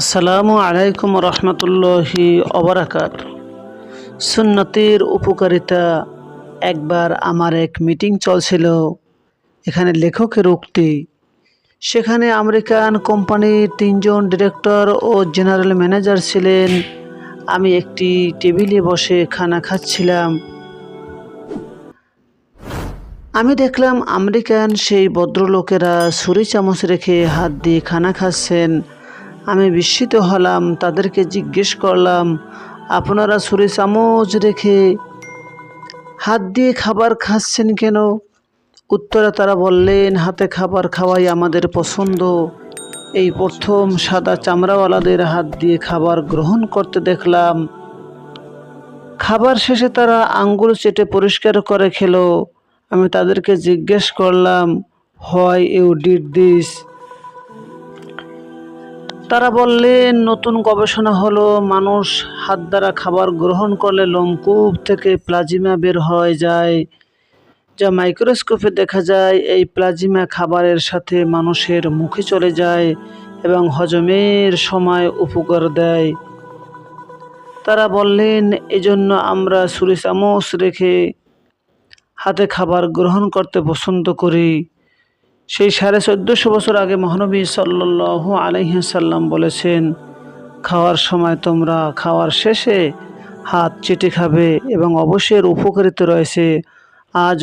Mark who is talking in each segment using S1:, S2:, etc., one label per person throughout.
S1: আসসালামু আলাইকুম রহমতুল্লাহি অবরাকাত সুন্নতির উপকারিতা, একবার আমার এক মিটিং চলছিল, এখানে লেখকের উক্তি। সেখানে আমেরিকান কোম্পানির তিনজন ডিরেক্টর ও জেনারেল ম্যানেজার ছিলেন। আমি একটি টেবিলে বসে খানা খাচ্ছিলাম। আমি দেখলাম আমেরিকান সেই ভদ্রলোকেরা ছুরি চামচ রেখে হাত দিয়ে খানা খাচ্ছেন। আমি বিস্মিত হলাম, তাদেরকে জিজ্ঞেস করলাম, আপনারা ছুরি চামচ রেখে হাত দিয়ে খাবার খাচ্ছেন কেন? উত্তরে তারা বললেন, হাতে খাবার খাওয়াই আমাদের পছন্দ। এই প্রথম সাদা চামড়াওয়ালাদের হাত দিয়ে খাবার গ্রহণ করতে দেখলাম। খাবার শেষে তারা আঙ্গুল চেটে পরিষ্কার করে খেলো। আমি তাদেরকে জিজ্ঞেস করলাম, হয় ইউ ডিড দিস? তারা বললেন নতুন গবেষণা হলো, মানুষ হাত দ্বারা খাবার গ্রহণ করলে লোমকূপ থেকে প্লাজিমা বের হয়ে যায়। যা মাইক্রোস্কোপে দেখা যায়, এই প্লাজিমা খাবারের সাথে মানুষের মুখে চলে যায় এবং হজমের সময় উপকার দেয়। তারা বললেন, এজন্য আমরা ছুরি চামচ রেখে হাতে খাবার গ্রহণ করতে পছন্দ করি। সেই সাড়ে চোদ্দোশো বছর আগে মহানবী সাল্লাহ আলহিসাল্লাম বলেছেন, খাওয়ার সময় তোমরা খাওয়ার শেষে হাত চেটে খাবে এবং অবশ্যই এর উপকারিতা রয়েছে। আজ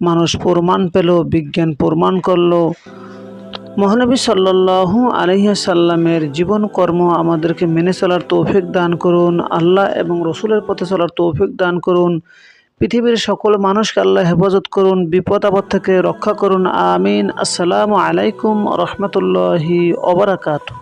S1: মানুষ প্রমাণ পেল, বিজ্ঞান প্রমাণ করল। মহানবী সাল্লাহ আলহিসাল্লামের জীবন কর্ম আমাদেরকে মেনে চলার তৌফিক দান করুন। আল্লাহ এবং রসুলের পথে চলার তৌফিক দান করুন। পৃথিবীর সকল মানুষকে আল্লাহ হেফাজত করুন, বিপদ আপদ থেকে রক্ষা করুন। আমিন। আসসালামু আলাইকুম রহমতুল্লাহি অবরাকাতু